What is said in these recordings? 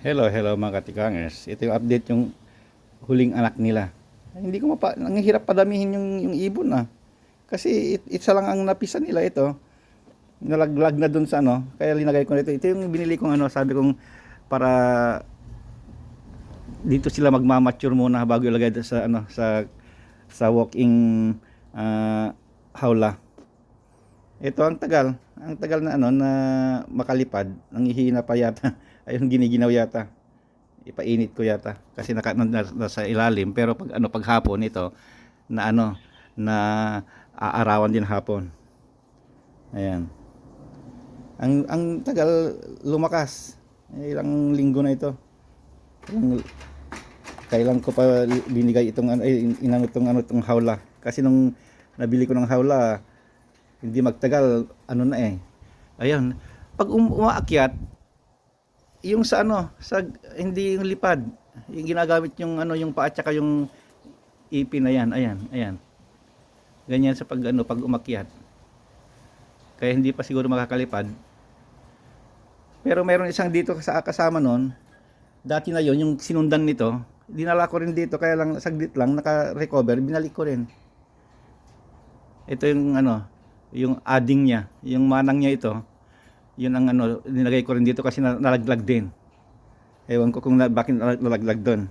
Hello, hello mga katikangers. Ito yung update yung huling anak nila. Ay, hindi ko mapa, nanghihirap padamihin yung, yung ibon ah. Kasi it, isa lang ang napisa nila ito. Nalaglag na dun sa ano. Kaya linagay ko nito. Ito yung binili kong ano, sabi kong para dito sila magmamature muna bago ilagay sa ano sa sa walking ah, hawla. Ito ang tagal. Ang tagal na ano na makalipad. Nanghihina pa yata. Ayun giniginaw yata. Ipainit ko yata kasi naka na, nasa ilalim pero pag ano pag hapon ito na ano na aarawan din hapon. Ayan. Ang ang tagal lumakas. Eh, ilang linggo na ito. Kailan ko pa binigay itong ano ay inano itong ano itong hawla kasi nung nabili ko ng hawla hindi magtagal ano na eh ayun pag um, umaakyat yung sa ano sa hindi yung lipad. Yung ginagamit yung ano yung paa tsaka yung ipin na yan ayan ayan. Ganyan sa pag ano pag umakyat. Kaya hindi pa siguro makakalipad. Pero meron isang dito sa kasama noon dati na yon yung sinundan nito dinala ko rin dito kaya lang saglit lang naka-recover binalik ko rin. Ito yung ano yung adding niya yung manang niya ito yun ang ano nilagay ko rin dito kasi na- nalaglag din. Ewan ko kung na, bakit nal- nalaglag doon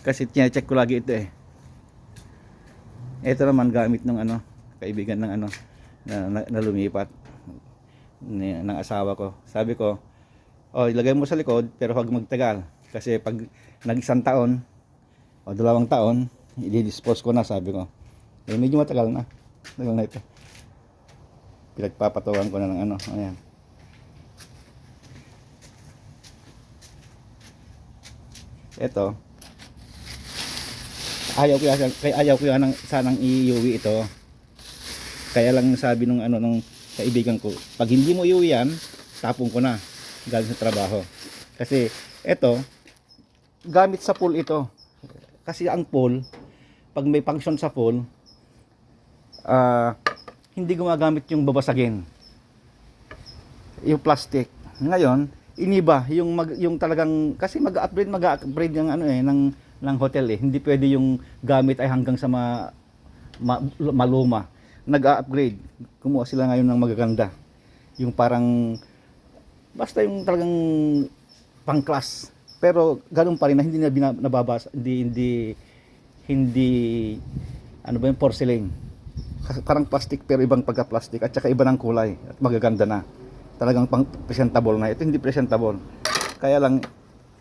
kasi check ko lagi ito eh. Ito naman gamit ng ano kaibigan ng ano na, na, na lumipat ni, ng asawa ko. Sabi ko oh ilagay mo sa likod pero huwag magtagal. Kasi pag nag isang taon o dalawang taon i-dispose ko na sabi ko. Eh medyo matagal na. Tagal na ito. Pinagpapatuwan ko na ng ano ayan ito. Ayaw ko yan kaya ayaw ko yan ng, sanang iuwi ito. Kaya lang sabi nung ano nung kaibigan ko pag hindi mo iuwi yan tapong ko na galing sa trabaho. Kasi ito gamit sa pool ito. Kasi ang pool pag may function sa pool ah hindi gumagamit yung babasagin. Yung plastic. Ngayon iniba yung mag, yung talagang kasi mag-upgrade mag-upgrade ng ano eh ng ng hotel eh. Hindi pwede yung gamit ay hanggang sa ma, ma, maluma. Nag-upgrade. Kumuha sila ngayon ng magaganda. Yung parang basta yung talagang pang class pero ganun pa rin na hindi na bina- nababasa hindi hindi hindi ano ba yung porcelain? Parang plastic pero ibang pagka-plastic at saka iba ng kulay at magaganda na talagang pang presentable na ito hindi presentable. Kaya lang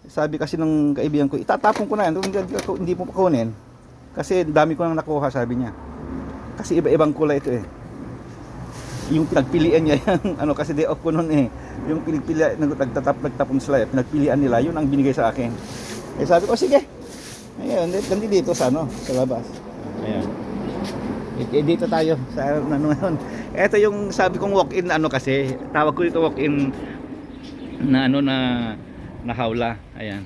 sabi kasi ng kaibigan ko itatapon ko na yan hindi, hindi, mo kunin kasi dami ko nang nakuha sabi niya. Kasi iba-ibang kulay ito eh. Yung pinagpilian niya yung ano kasi day off ko noon eh. Yung pinagpilian nag nagtatap nagtapon sila eh, pinagpilian nila yun ang binigay sa akin. Eh sabi ko sige. Ayun gandi dito sa ano sa labas. Ayan. Eh, eh, dito tayo sa ano ngayon ito yung sabi kong walk-in ano kasi tawag ko dito walk-in na ano na na hawla. Ayan.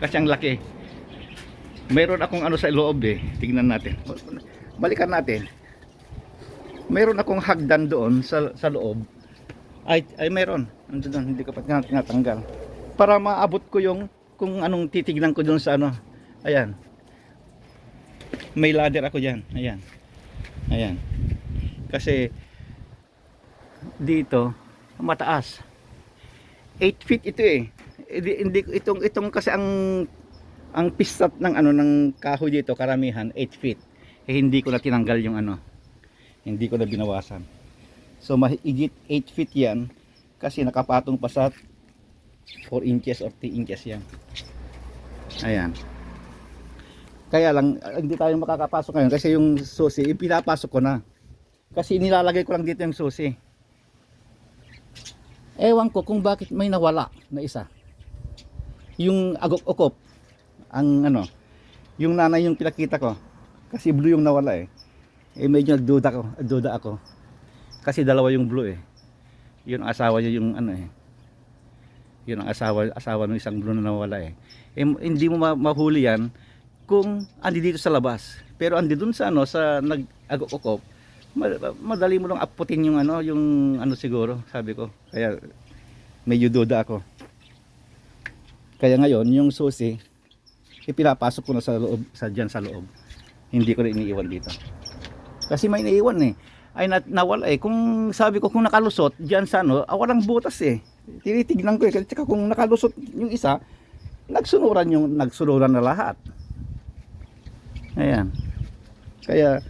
Kasi ang laki. Mayroon akong ano sa loob eh. Tingnan natin. Balikan natin. Mayroon akong hagdan doon sa, sa loob. Ay, ay mayroon Nandun doon, hindi ko pa tina- tinatanggal. Para maabot ko yung kung anong titignan ko doon sa ano. Ayan. May ladder ako dyan. Ayan. Ayan. Kasi dito mataas. 8 feet ito eh. Hindi, hindi itong itong kasi ang ang pisat ng ano ng kahoy dito karamihan 8 feet. Eh hindi ko na tinanggal yung ano. Hindi ko na binawasan. So mahigit 8 feet yan kasi nakapatong pa sa 4 inches or 3 inches yan. Ayan. Kaya lang ah, hindi tayo makakapasok ngayon kasi yung susi pinapasok ko na. Kasi nilalagay ko lang dito yung susi ewan ko kung bakit may nawala na isa. Yung agok-okop ang ano yung nanay yung pinakita ko kasi blue yung nawala eh. Eh medyo nagduda ko duda ako. Kasi dalawa yung blue eh. Yun ang asawa niya yung ano eh. Yun ang asawa asawa ng isang blue na nawala eh, eh hindi mo ma- mahuli yan kung andi dito sa labas. Pero andi dun sa ano sa nag-agok-okop madali mo lang aputin yung ano yung ano siguro sabi ko kaya medyo duda ako Kaya ngayon, yung susi, ipinapasok ko na sa loob, sa dyan sa loob. Hindi ko rin iniiwan dito. Kasi may iniiwan eh. Ay na, nawala eh. Kung sabi ko kung nakalusot diyan sa ano, ah, walang butas eh. Tinitignan ko eh. Kasi kung nakalusot yung isa, nagsunuran yung nagsunuran na lahat. Ayan. Kaya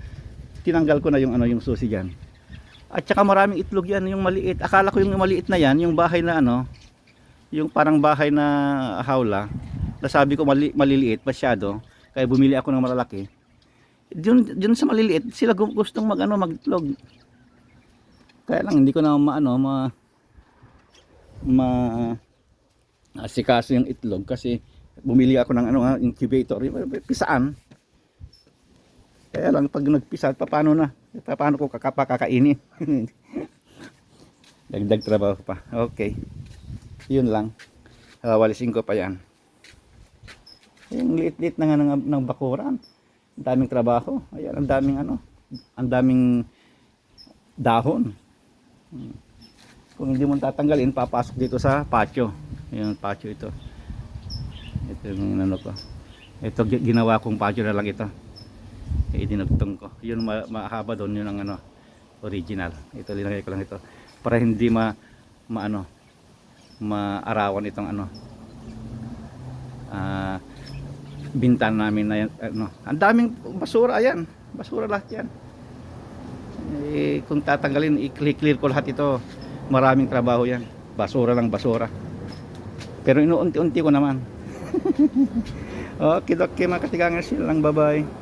tinanggal ko na yung ano yung susi diyan. At saka maraming itlog yan, yung maliit. Akala ko yung maliit na yan, yung bahay na ano, yung parang bahay na hawla. Nasabi ko mali, maliliit masyado. Kaya bumili ako ng malalaki. Diyon, diyon sa maliliit, sila gu- gustong mag ano, magitlog. Kaya lang hindi ko na maano ma ma asikaso yung itlog kasi bumili ako ng ano ah, incubator, pisaan. Kaya lang pag nagpisa, paano na? Paano ko kakapakakainin? Dagdag trabaho pa. Okay. Yun lang. Uh, walisin ko pa yan. Yung liit-liit na nga ng, ng bakuran. Ang daming trabaho. Ayan, ang daming ano. Ang daming dahon. Kung hindi mo tatanggalin, papasok dito sa patio. Ayan, patio ito. Ito yung ano ko. Ito gi- ginawa kong patio na lang ito. Eh, dinugtong ko. Yun ma mahaba doon yun ang ano original. Ito linagay ko lang ito para hindi ma maano maarawan itong ano ah bintana namin na yan, ano. Ang daming basura ayan. Basura lahat yan. Eh, kung tatanggalin, i-clear ko lahat ito. Maraming trabaho yan. Basura lang basura. Pero inuunti-unti ko naman. okay, okay mga katigangas. Yun lang. Bye-bye.